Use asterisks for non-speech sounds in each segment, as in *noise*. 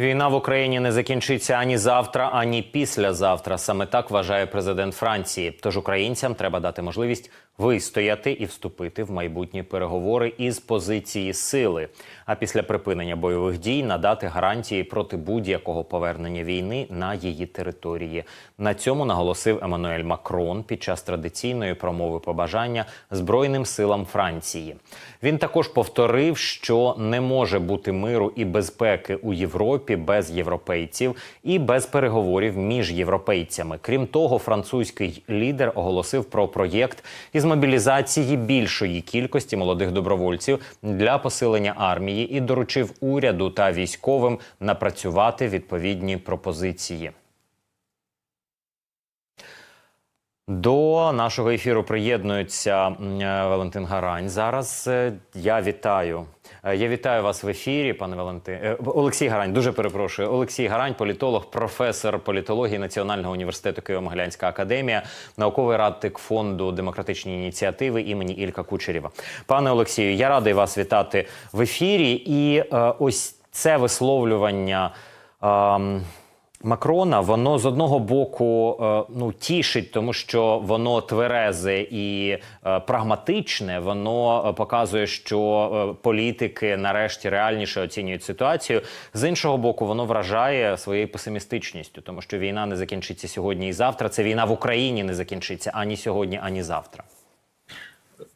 Війна в Україні не закінчиться ані завтра, ані післязавтра. Саме так вважає президент Франції. Тож українцям треба дати можливість вистояти і вступити в майбутні переговори із позиції сили. А після припинення бойових дій надати гарантії проти будь-якого повернення війни на її території. На цьому наголосив Еммануель Макрон під час традиційної промови побажання Збройним силам Франції. Він також повторив, що не може бути миру і безпеки у Європі без європейців і без переговорів між європейцями. Крім того, французький лідер оголосив про проєкт із мобілізації більшої кількості молодих добровольців для посилення армії і доручив уряду та військовим напрацювати відповідні пропозиції. До нашого ефіру приєднується е, Валентин Гарань. Зараз е, я вітаю. Е, Я вітаю вас в ефірі, пане Валентин. Е, Олексій Гарань, дуже перепрошую. Олексій Гарань, політолог, професор політології Національного університету Києво-Могилянська академія, науковий радник фонду демократичні ініціативи імені Ілька Кучерєва. Пане Олексію, я радий вас вітати в ефірі. І е, ось це висловлювання. ем, Макрона, воно з одного боку е, ну тішить, тому що воно тверезе і е, прагматичне. Воно е, показує, що політики нарешті реальніше оцінюють ситуацію. З іншого боку, воно вражає своєю песимістичністю, тому що війна не закінчиться сьогодні і завтра. Це війна в Україні не закінчиться ані сьогодні, ані завтра.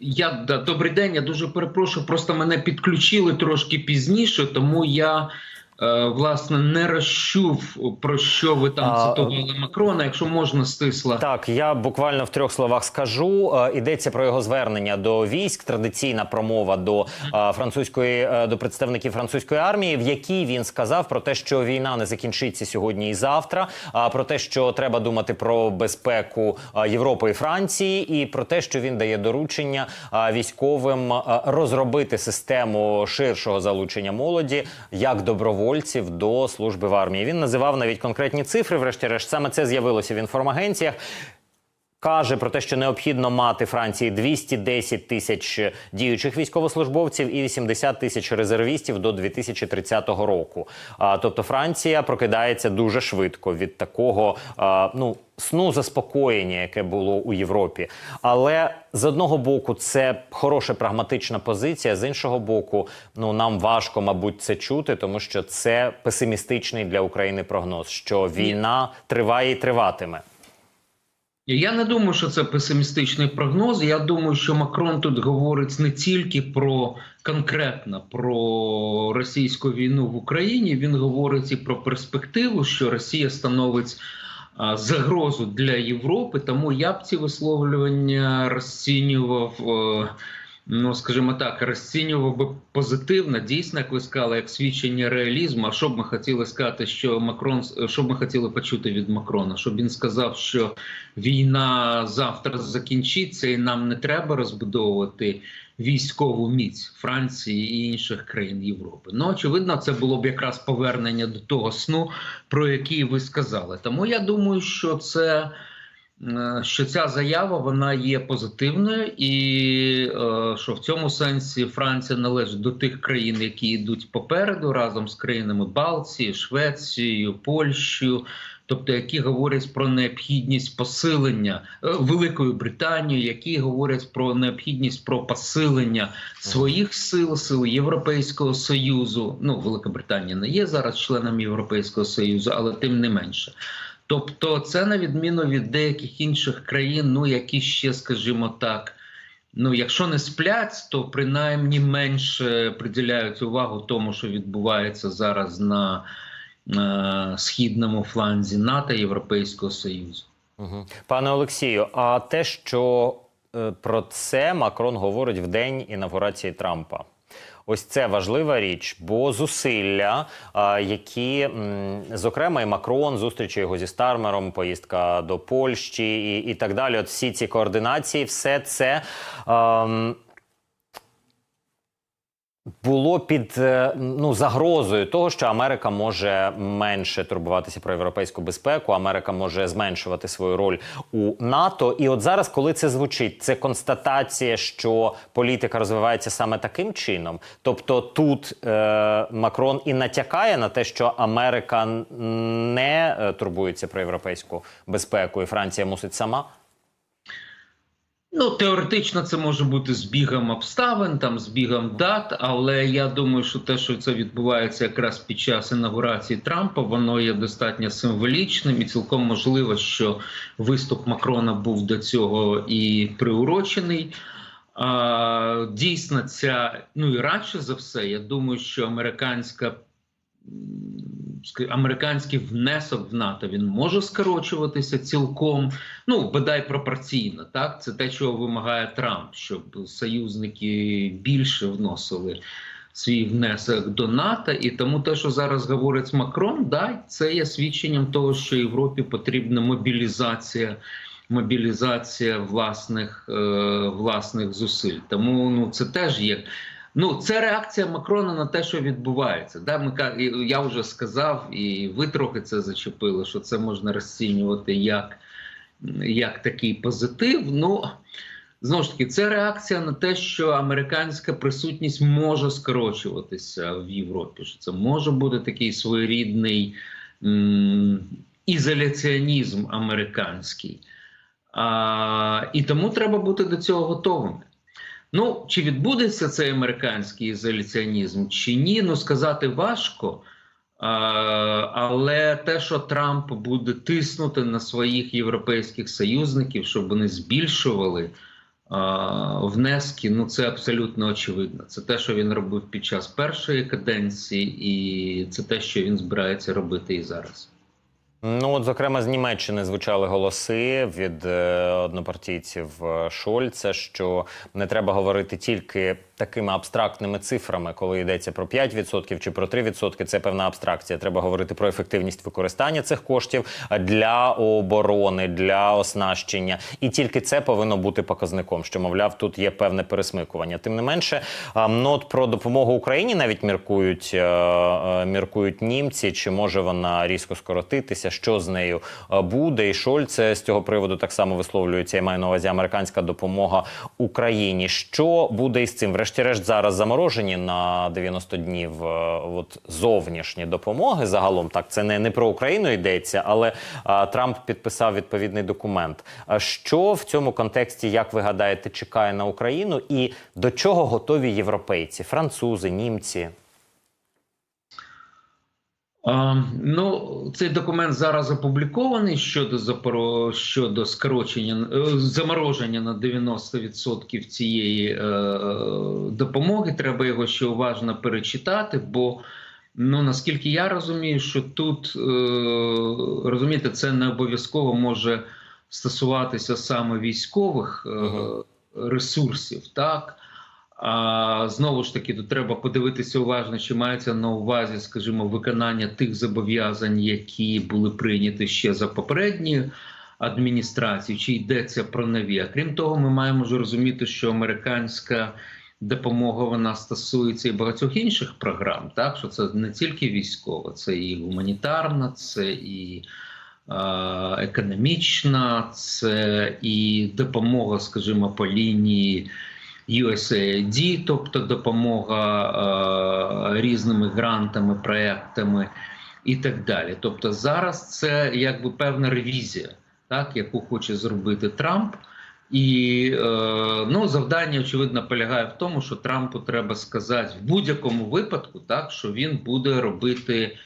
Я добрий день. Я дуже перепрошую. Просто мене підключили трошки пізніше, тому я власне не розчув про що ви там цитували Макрона. Якщо можна стисла. Так, я буквально в трьох словах скажу. Е, Йдеться про його звернення до військ, традиційна промова до е, французької е, до представників французької армії, в якій він сказав про те, що війна не закінчиться сьогодні і завтра. А про те, що треба думати про безпеку е, Європи і Франції, і про те, що він дає доручення е, військовим е, розробити систему ширшого залучення молоді як добровольців до служби в армії. Він називав навіть конкретні цифри. Врешті-решт, саме це з'явилося в інформагенціях. Каже про те, що необхідно мати Франції 210 тисяч діючих військовослужбовців і 80 тисяч резервістів до 2030 року. А, тобто Франція прокидається дуже швидко від такого а, ну сну заспокоєння, яке було у Європі. Але з одного боку, це хороша прагматична позиція. З іншого боку, ну нам важко, мабуть, це чути, тому що це песимістичний для України прогноз, що війна триває і триватиме. Я не думаю, що це песимістичний прогноз. Я думаю, що Макрон тут говорить не тільки про конкретно про російську війну в Україні. Він говорить і про перспективу, що Росія становить загрозу для Європи. Тому я б ці висловлювання розцінював. Ну, скажімо так, розцінював би позитивно, дійсно, як ви сказали, як свідчення реалізму. А що б ми хотіли сказати, що Макрон що б ми хотіли почути від Макрона? Щоб він сказав, що війна завтра закінчиться, і нам не треба розбудовувати військову міць Франції і інших країн Європи. Ну очевидно, це було б якраз повернення до того сну, про який ви сказали. Тому я думаю, що це. Е, Що ця заява вона є позитивною, і е, що в цьому сенсі Франція належить до тих країн, які йдуть попереду разом з країнами Балтії, Швецією, Польщею, тобто які говорять про необхідність посилення е, Великою Британією, які говорять про необхідність про посилення своїх сил, сил Європейського союзу. Ну, Велика Британія не є зараз членом Європейського союзу, але тим не менше. Тобто, це на відміну від деяких інших країн, ну які ще, скажімо так. Ну, якщо не сплять, то принаймні менше приділяють увагу тому, що відбувається зараз на е, східному фланзі НАТО Європейського Союзу. Пане Олексію, а те, що е, про це Макрон говорить в день інавгурації Трампа. Ось це важлива річ, бо зусилля, які, зокрема, і Макрон, зустрічі його зі Стармером, поїздка до Польщі і, і так далі. От всі ці координації, все це ем, було під е, ну загрозою того, що Америка може менше турбуватися про європейську безпеку. Америка може зменшувати свою роль у НАТО. І от зараз, коли це звучить, це констатація, що політика розвивається саме таким чином. Тобто тут е, Макрон і натякає на те, що Америка не е, турбується про європейську безпеку, і Франція мусить сама. Ну, теоретично це може бути збігом обставин, там збігом дат, але я думаю, що те, що це відбувається якраз під час інаугурації Трампа, воно є достатньо символічним і цілком можливо, що виступ Макрона був до цього і приурочений. А, дійсно, ця ну і радше за все, я думаю, що американська американський внесок в НАТО він може скорочуватися цілком, ну бодай пропорційно. Так, це те, чого вимагає Трамп, щоб союзники більше вносили свій внесок до НАТО. І тому те, що зараз говорить Макрон, да, це є свідченням того, що Європі потрібна мобілізація. Мобілізація власних, е, власних зусиль. Тому ну це теж є Ну, це реакція Макрона на те, що відбувається. Да, ми я вже сказав, і ви трохи це зачепили, що це можна розцінювати як, як такий позитив. Ну знову ж таки, це реакція на те, що американська присутність може скорочуватися в Європі. Що це може бути такий своєрідний м, ізоляціонізм американський. А, і тому треба бути до цього готовими. Ну, чи відбудеться цей американський ізоляціонізм, чи ні, ну сказати важко. Але те, що Трамп буде тиснути на своїх європейських союзників, щоб вони збільшували внески, ну це абсолютно очевидно. Це те, що він робив під час першої каденції, і це те, що він збирається робити і зараз. Ну, от, зокрема, з Німеччини звучали голоси від е, однопартійців е, Шольца, що не треба говорити тільки такими абстрактними цифрами, коли йдеться про 5% чи про 3%. Це певна абстракція. Треба говорити про ефективність використання цих коштів для оборони, для оснащення. І тільки це повинно бути показником, що мовляв, тут є певне пересмикування. Тим не менше, а, ну, от про допомогу Україні навіть міркують, е, е, міркують німці, чи може вона різко скоротитися, що з нею е, буде. І Шольц з цього приводу так само висловлюється. Я маю на увазі американська допомога Україні. Що буде із цим? Врешті-решт, зараз заморожені на 90 днів е, от зовнішні допомоги. Загалом так це не, не про Україну йдеться, але а, Трамп підписав відповідний документ. А що в цьому контексті, як ви гадаєте, чекає на Україну, і до чого готові європейці, французи, німці? Ну, цей документ зараз опублікований щодо запоро... щодо скорочення е, замороження на 90% цієї е, допомоги. Треба його ще уважно перечитати, бо ну наскільки я розумію, що тут е, розумієте, це не обов'язково може стосуватися саме військових е, ресурсів, так. А знову ж таки, тут треба подивитися уважно, чи мається на увазі, скажімо, виконання тих зобов'язань, які були прийняті ще за попередні адміністрації, чи йдеться про нові. Крім того, ми маємо ж розуміти, що американська допомога вона стосується і багатьох інших програм, так що це не тільки військова, це і гуманітарна, це і економічна, це і допомога, скажімо, по лінії. USAID, тобто допомога е, різними грантами, проектами і так далі. Тобто, зараз це якби певна ревізія, так, яку хоче зробити Трамп. І е, ну, завдання, очевидно, полягає в тому, що Трампу треба сказати в будь-якому випадку, так, що він буде робити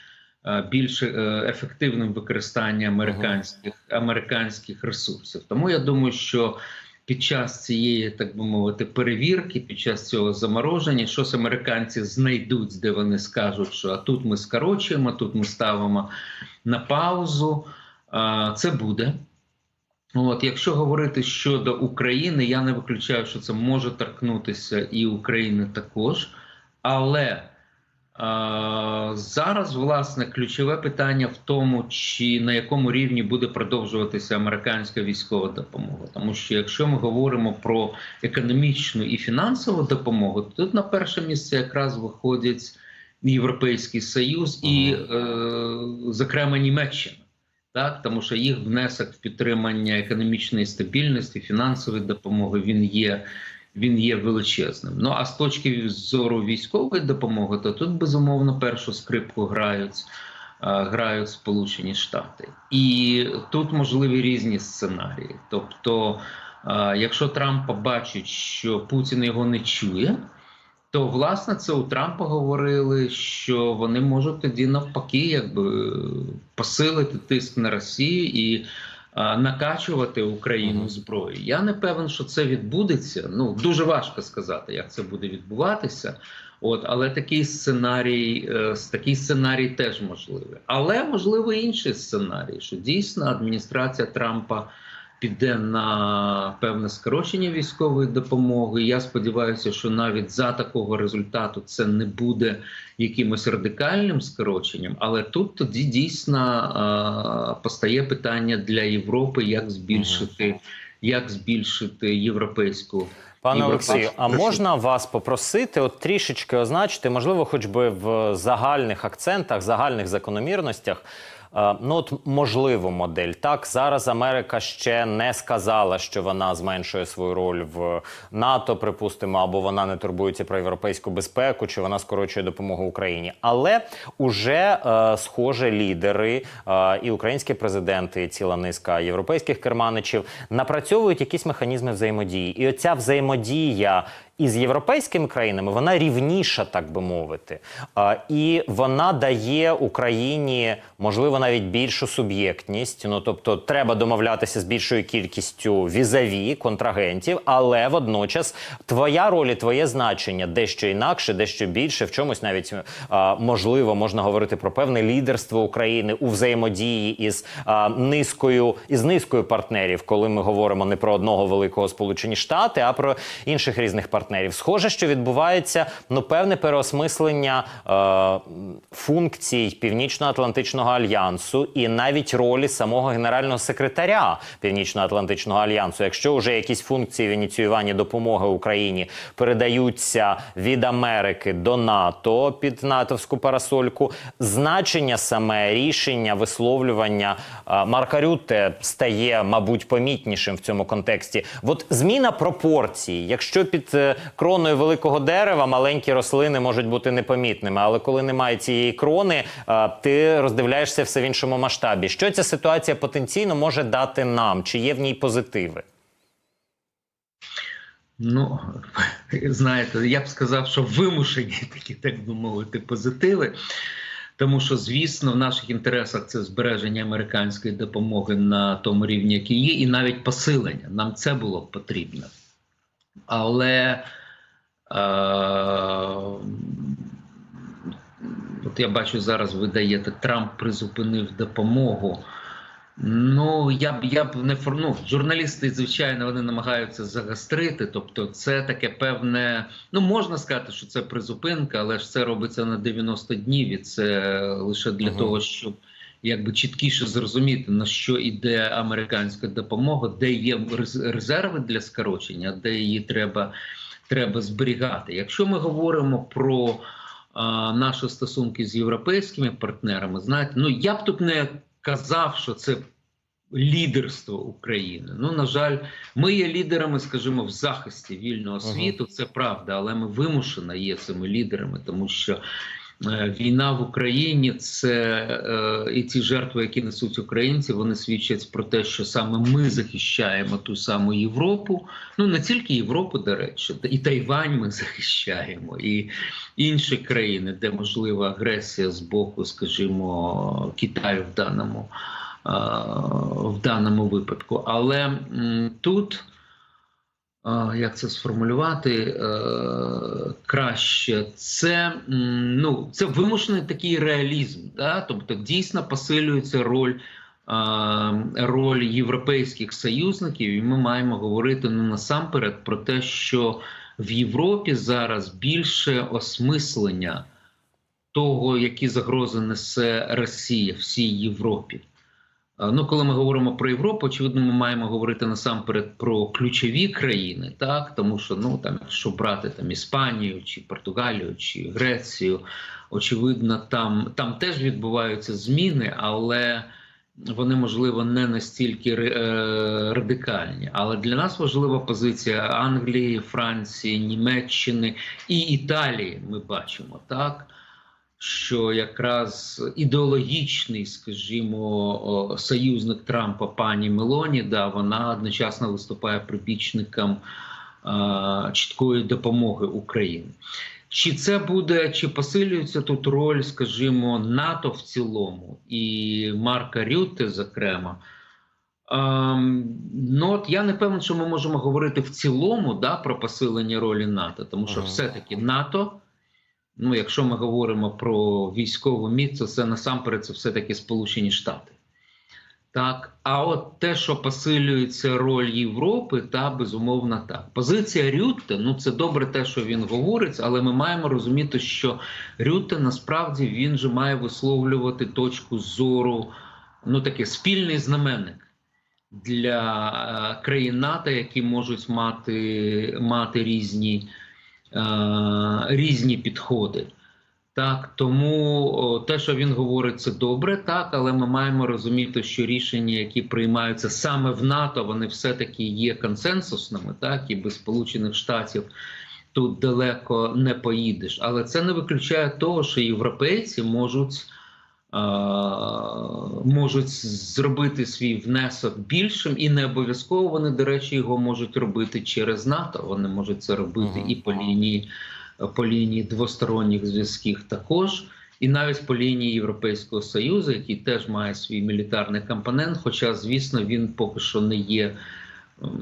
е, більш ефективним використання американських, американських ресурсів. Тому я думаю, що під час цієї, так би мовити, перевірки, під час цього замороження, щось американці знайдуть, де вони скажуть, що а тут ми скорочуємо, тут ми ставимо на паузу. Це буде. От, якщо говорити щодо України, я не виключаю, що це може торкнутися і України також, але Зараз власне ключове питання в тому, чи на якому рівні буде продовжуватися американська військова допомога. Тому що якщо ми говоримо про економічну і фінансову допомогу, то тут на перше місце якраз виходять Європейський Союз і, е, зокрема, Німеччина. Так, тому що їх внесок в підтримання економічної стабільності, фінансової допомоги він є він є величезним. Ну а з точки зору військової допомоги, то тут безумовно першу скрипку грають. Грають Сполучені Штати, і тут можливі різні сценарії. Тобто, якщо Трамп побачить, що Путін його не чує, то власне це у Трампа говорили, що вони можуть тоді навпаки, якби посилити тиск на Росію і накачувати Україну зброєю. Я не певен, що це відбудеться. Ну дуже важко сказати, як це буде відбуватися. От, але такий сценарій, е, такий сценарій теж можливий. Але можливо інший сценарій, що дійсно адміністрація Трампа піде на певне скорочення військової допомоги. Я сподіваюся, що навіть за такого результату це не буде якимось радикальним скороченням. Але тут тоді дійсно постає питання для Європи, як збільшити, як збільшити європейську. Пане Олексію, а можна вас попросити, от трішечки означити, можливо, хоч би в загальних акцентах, загальних закономірностях. Е, ну от можливу модель. Так зараз Америка ще не сказала, що вона зменшує свою роль в НАТО, припустимо, або вона не турбується про європейську безпеку, чи вона скорочує допомогу Україні. Але уже е, схоже лідери е, і українські президенти, і ціла низка європейських керманичів напрацьовують якісь механізми взаємодії, і оця взаємодія із європейськими країнами вона рівніша, так би мовити, і вона дає Україні можливо навіть більшу суб'єктність. Ну тобто, треба домовлятися з більшою кількістю візаві контрагентів, але водночас твоя роль, і твоє значення дещо інакше, дещо більше, в чомусь навіть можливо можна говорити про певне лідерство України у взаємодії із низкою із низкою партнерів, коли ми говоримо не про одного великого Сполучені Штати, а про інших різних партнерів партнерів. Схоже, що відбувається ну певне переосмислення е, функцій Північно-Атлантичного альянсу і навіть ролі самого генерального секретаря Північно-Атлантичного альянсу. Якщо вже якісь функції в ініціюванні допомоги Україні передаються від Америки до НАТО під натовську парасольку, значення саме рішення висловлювання е, Марка Рютте стає, мабуть, помітнішим в цьому контексті. От зміна пропорцій, якщо під е, кроною великого дерева маленькі рослини можуть бути непомітними. Але коли немає цієї крони, ти роздивляєшся все в іншому масштабі. Що ця ситуація потенційно може дати нам? Чи є в ній позитиви? Ну, *laughs* знаєте, я б сказав, що вимушені *laughs* такі, так би мовити, позитиви. Тому що, звісно, в наших інтересах це збереження американської допомоги на тому рівні, який є, і навіть посилення. Нам це було потрібно. Але е, от я бачу, зараз ви даєте, Трамп призупинив допомогу. Ну, я б я б не ну, журналісти, звичайно, вони намагаються загострити. Тобто, це таке певне. Ну, можна сказати, що це призупинка, але ж це робиться на 90 днів, і це лише для uh того, щоб якби чіткіше зрозуміти на що йде американська допомога, де є резерви для скорочення, де її треба треба зберігати. Якщо ми говоримо про а, наші стосунки з європейськими партнерами, знаєте, ну я б тут не казав, що це. Лідерство України. Ну, на жаль, ми є лідерами, скажімо, в захисті вільного світу. Це правда, але ми вимушено є цими лідерами, тому що війна в Україні це е, і ці жертви, які несуть українці, вони свідчать про те, що саме ми захищаємо ту саму Європу. Ну не тільки Європу, до речі, і Тайвань ми *laughs* захищаємо, і інші країни, де можлива агресія з боку, скажімо, Китаю в даному, е, в даному випадку. Але тут як це сформулювати е, краще, це ну, це вимушений такий реалізм. Да? Тобто дійсно посилюється роль роль європейських союзників, і ми маємо говорити ну, насамперед про те, що в Європі зараз більше осмислення того, які загрози несе Росія всій Європі. Ну, коли ми говоримо про Європу, очевидно, ми маємо говорити насамперед про ключові країни, так тому що ну там, якщо брати там Іспанію чи Португалію чи Грецію, очевидно, там, там теж відбуваються зміни, але вони можливо не настільки е, радикальні. Але для нас важлива позиція Англії, Франції, Німеччини і Італії. Ми бачимо так що якраз ідеологічний, скажімо, союзник Трампа пані Мелоні, да, вона одночасно виступає прибічником е, чіткої допомоги Україні. Чи це буде, чи посилюється тут роль, скажімо, НАТО в цілому і Марка Рютте, зокрема? Ем, ну от я не певен, що ми можемо говорити в цілому да, про посилення ролі НАТО, тому що Ага. все-таки НАТО ну, якщо ми говоримо про військову міць, то це насамперед це все-таки Сполучені Штати. Так, а от те, що посилюється роль Європи, та безумовно так. Позиція Рютте, ну це добре те, що він говорить, але ми маємо розуміти, що Рютте насправді він же має висловлювати точку зору, ну такий спільний знаменник для е, країн НАТО, які можуть мати, мати різні різні підходи. Так, тому те, що він говорить, це добре, так, але ми маємо розуміти, що рішення, які приймаються саме в НАТО, вони все-таки є консенсусними, так, і без Сполучених Штатів тут далеко не поїдеш. Але це не виключає того, що європейці можуть, е, можуть зробити свій внесок більшим, і не обов'язково вони, до речі, його можуть робити через НАТО. Вони можуть це робити і по лінії по лінії двосторонніх зв'язків також, і навіть по лінії Європейського Союзу, який теж має свій мілітарний компонент. Хоча, звісно, він поки що не є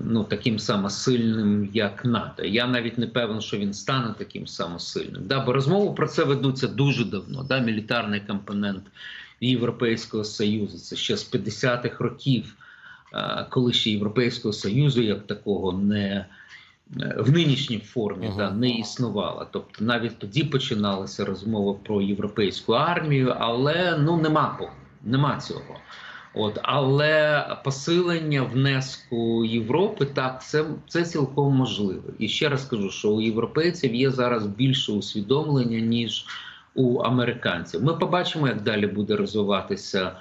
ну, таким самосильним, як НАТО. Я навіть не певен, що він стане таким самосильним. Да, бо розмови про це ведуться дуже давно. Да, мілітарний компонент Європейського Союзу. Це ще з 50-х років, коли ще Європейського Союзу як такого не е, в нинішній формі Мгм. да, не існувала. Тобто навіть тоді починалася розмова про європейську армію, але ну нема нема цього. От, але посилення внеску Європи так, це, це цілком можливо. І ще раз кажу, що у європейців є зараз більше усвідомлення, ніж у американців. Ми побачимо, як далі буде розвиватися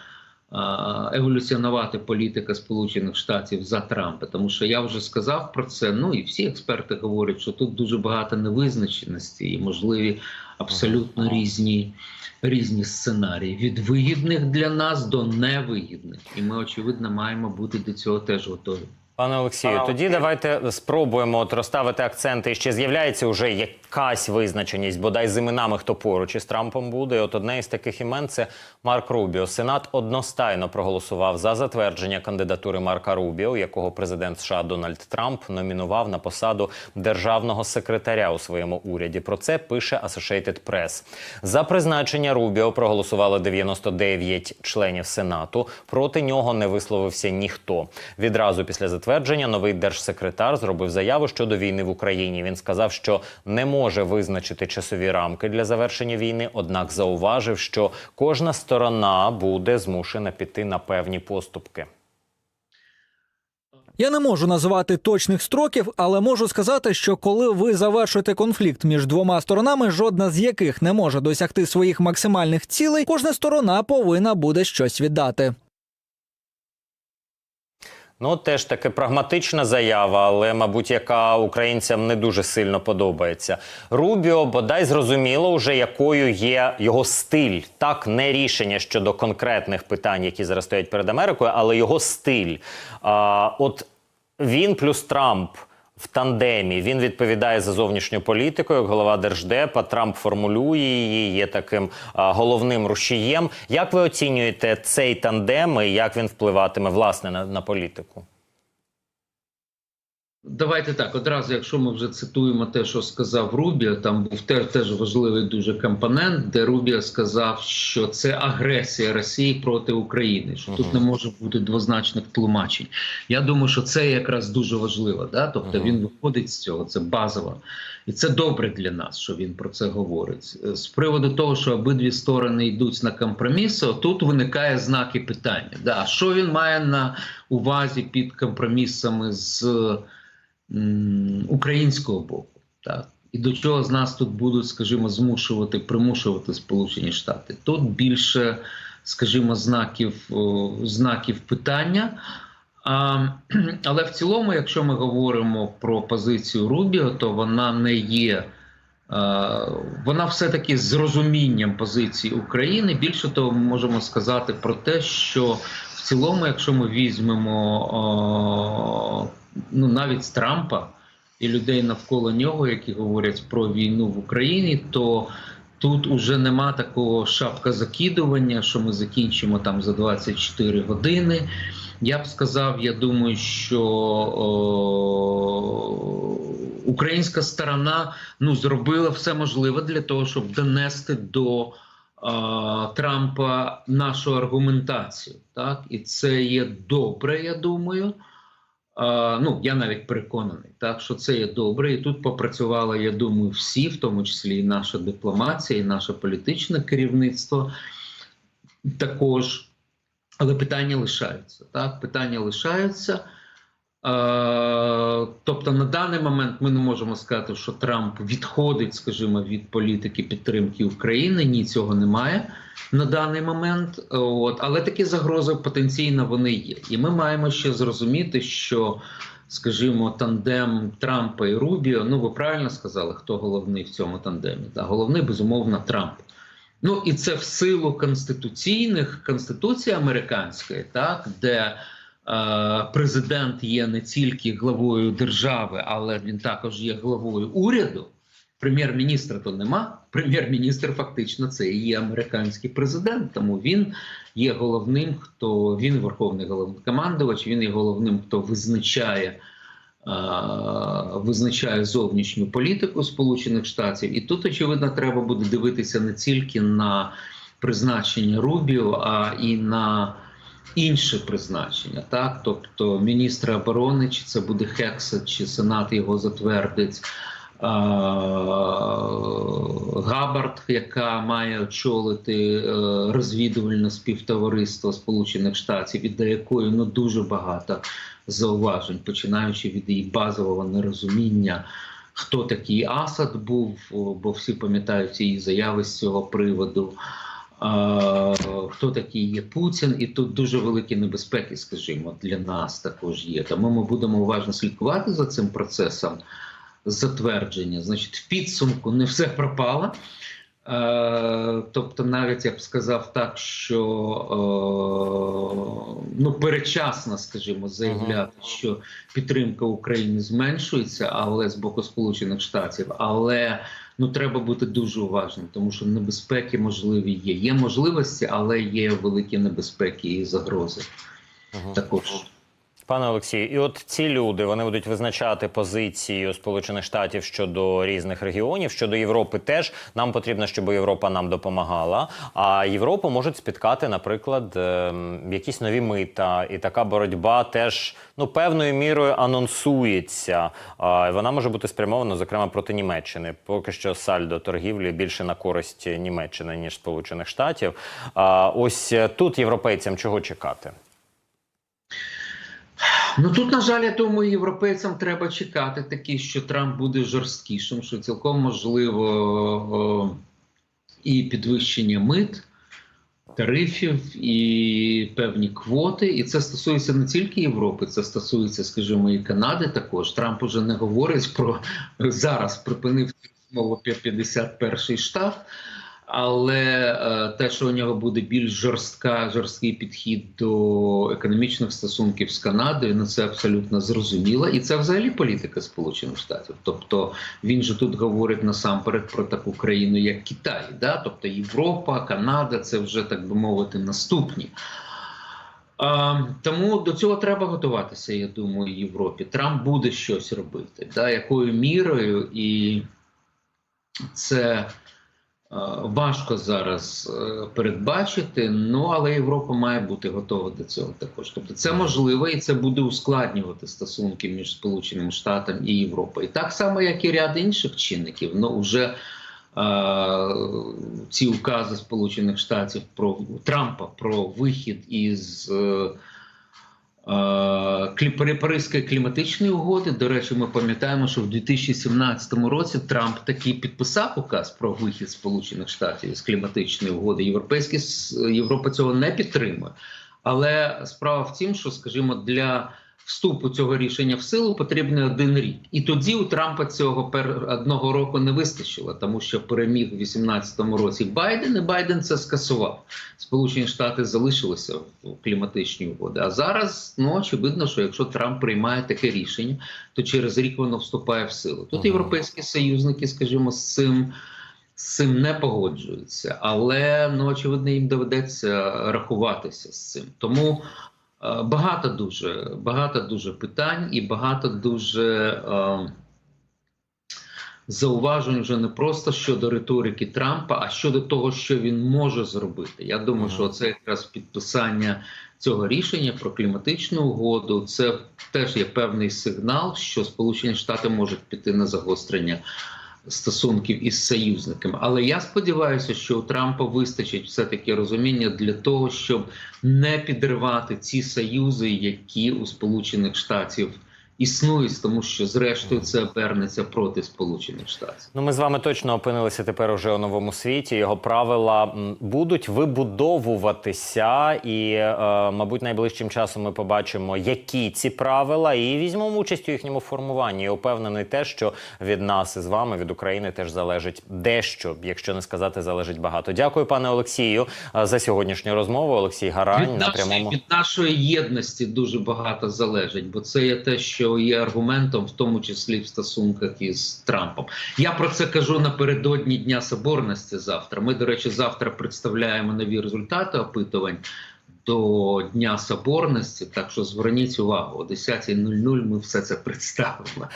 еволюціонувати політика Сполучених Штатів за Трампа, тому що я вже сказав про це. Ну і всі експерти говорять, що тут дуже багато невизначеності і можливі абсолютно різні, різні сценарії. Від вигідних для нас до невигідних, і ми очевидно маємо бути до цього теж готові. Пане Олексію, тоді давайте спробуємо от розставити акценти. Ще з'являється вже якась визначеність, бодай з іменами, хто поруч із Трампом буде. І От одне із таких імен це Марк Рубіо. Сенат одностайно проголосував за затвердження кандидатури Марка Рубіо, якого президент США Дональд Трамп номінував на посаду державного секретаря у своєму уряді. Про це пише Associated Press. За призначення Рубіо проголосували 99 членів Сенату. Проти нього не висловився ніхто. Відразу після затвердження новий держсекретар зробив заяву щодо війни в Україні. Він сказав, що не може визначити часові рамки для завершення війни однак зауважив, що кожна сторона буде змушена піти на певні поступки. Я не можу називати точних строків, але можу сказати, що коли ви завершуєте конфлікт між двома сторонами, жодна з яких не може досягти своїх максимальних цілей, кожна сторона повинна буде щось віддати. Ну, теж таки прагматична заява, але, мабуть, яка українцям не дуже сильно подобається. Рубіо бодай зрозуміло вже, якою є його стиль. Так, не рішення щодо конкретних питань, які зараз стоять перед Америкою, але його стиль. А, от він плюс Трамп. В тандемі він відповідає за зовнішню політику як голова держдепа. Трамп формулює її, є таким головним рушієм. Як ви оцінюєте цей тандем і як він впливатиме власне на, на політику? Давайте так. Одразу, якщо ми вже цитуємо те, що сказав Рубіо, там був теж, теж важливий дуже компонент, де Рубіо сказав, що це агресія Росії проти України, що тут не може бути двозначних тлумачень. Я думаю, що це якраз дуже важливо. Да? Тобто Мгм. він виходить з цього, це базова І це добре для нас, що він про це говорить. Е, З приводу того, що обидві сторони йдуть на компроміси, тут виникає знаки питання. Да, що він має на увазі під компромісами з українського боку? Так? І до чого з нас тут будуть, скажімо, змушувати, примушувати Сполучені Штати? Тут більше, скажімо, знаків, знаків питання. А, *clears throat* але в цілому, якщо ми говоримо про позицію Рубіо, то вона не є. Вона все-таки з розумінням позиції України. Більше того, ми можемо сказати про те, що в цілому, якщо ми візьмемо ну, навіть Трампа і людей навколо нього, які говорять про війну в Україні, то тут уже нема такого шапка закидування, що ми закінчимо там за 24 години. Я б сказав, я думаю, що о, українська сторона ну, зробила все можливе для того, щоб донести до а, Трампа нашу аргументацію. Так? І це є добре, я думаю. Ну, я навіть переконаний, так, що це є добре. І тут попрацювали, я думаю, всі, в тому числі і наша дипломація, і наше політичне керівництво також. Але питання лишаються. Так? Питання лишаються. Е, тобто на даний момент ми не можемо сказати, що Трамп відходить, скажімо, від політики підтримки України. Ні, цього немає на даний момент. От, але такі загрози потенційно вони є. І ми маємо ще зрозуміти, що, скажімо, тандем Трампа і Рубіо, ну ви правильно сказали, хто головний в цьому тандемі? Так, головний, безумовно, Трамп. Ну і це в силу конституційних конституції американської, так де президент є не тільки главою держави, але він також є главою уряду. Прем'єр-міністра то нема. Прем'єр-міністр фактично це і є американський президент, тому він є головним, хто він верховний головнокомандувач, він є головним, хто визначає. е, Визначає зовнішню політику Сполучених Штатів, і тут очевидно треба буде дивитися не тільки на призначення Рубіо, а і на інше призначення. Так, тобто міністра оборони, чи це буде Хексет, чи Сенат його затвердить. Габард, яка має очолити е, розвідувальне співтовариство Сполучених Штатів, до якої ну дуже багато зауважень, починаючи від її базового нерозуміння, хто такий Асад був, бо всі пам'ятають її заяви з цього приводу. Хто такий є Путін, і тут дуже великі небезпеки, скажімо, для нас також є. Тому ми будемо уважно слідкувати за цим процесом затвердження. Значить, в підсумку не все пропало. Е, тобто, навіть я б сказав так, що е, ну передчасно, скажімо, заявляти, що підтримка України зменшується, але з боку Сполучених Штатів, але ну треба бути дуже уважним, тому що небезпеки можливі є. Є можливості, але є великі небезпеки і загрози Ага. також. Пане Олексію, і от ці люди вони будуть визначати позицію Сполучених Штатів щодо різних регіонів, щодо Європи. Теж нам потрібно, щоб Європа нам допомагала. А Європу можуть спіткати, наприклад, ем, якісь нові мита, і така боротьба теж ну певною мірою анонсується. Вона може бути спрямована, зокрема, проти Німеччини. Поки що сальдо торгівлі більше на користь Німеччини ніж Сполучених Штатів. Ось е, тут європейцям чого чекати? Ну тут, на жаль, я думаю, європейцям треба чекати такі, що Трамп буде жорсткішим, що цілком можливо і підвищення мит, тарифів, і певні квоти. І це стосується не тільки Європи, це стосується, скажімо, і Канади. Також Трамп уже не говорить про зараз припинив мову 51 штат. Але е, те, що у нього буде більш жорстка, жорсткий підхід до економічних стосунків з Канадою, ну це абсолютно зрозуміло, і це взагалі політика Сполучених Штатів. Тобто він же тут говорить насамперед про таку країну, як Китай, да? тобто Європа, Канада, це вже так би мовити наступні. А, тому до цього треба готуватися, я думаю, Європі. Трамп буде щось робити, да? якою мірою, і це. Важко зараз е, передбачити. Ну але Європа має бути готова до цього також. Тобто, це можливо, і це буде ускладнювати стосунки між Сполученими Штатами і Європою. І так само, як і ряд інших чинників. Ну вже е, ці укази Сполучених Штатів про Трампа про вихід із. Е, Паризької кліматичної угоди. До речі, ми пам'ятаємо, що в 2017 році Трамп таки підписав указ про вихід Сполучених Штатів з кліматичної угоди. Європейські с- Європа цього не підтримує. Але справа в тім, що, скажімо, для вступу цього рішення в силу потрібен один рік. І тоді у Трампа цього пер одного року не вистачило, тому що переміг у 2018 році Байден, і Байден це скасував. Сполучені Штати залишилися в кліматичній угоді. А зараз ну очевидно, що якщо Трамп приймає таке рішення, то через рік воно вступає в силу. Тут Ага. європейські союзники, скажімо, з цим. З цим не погоджуються, але ну очевидно їм доведеться рахуватися з цим. Тому багато дуже багато дуже питань і багато дуже е, зауважень вже не просто щодо риторики Трампа, а щодо того, що він може зробити. Я думаю, Ага. що це якраз підписання цього рішення про кліматичну угоду. Це теж є певний сигнал, що Сполучені Штати можуть піти на загострення. Стосунків із союзниками, але я сподіваюся, що у Трампа вистачить все таки розуміння для того, щоб не підривати ці союзи, які у Сполучених Штатів існують, тому що зрештою це обернеться проти Сполучених Штатів. Ну, ми з вами точно опинилися тепер уже у новому світі. Його правила будуть вибудовуватися, і, е, мабуть, найближчим часом ми побачимо, які ці правила, і візьмемо участь у їхньому формуванні. Я упевнений те, що від нас із вами, від України, теж залежить дещо, якщо не сказати, залежить багато. Дякую, пане Олексію, е, за сьогоднішню розмову. Олексій Гарань Від на нашої, прямому. від нашої єдності дуже багато залежить, бо це є те, що є аргументом, в тому числі в стосунках із Трампом. Я про це кажу напередодні Дня Соборності. Завтра. Ми, до речі, завтра представляємо нові результати опитувань до Дня Соборності. Так що зверніть увагу, о 10.00 ми все це представимо.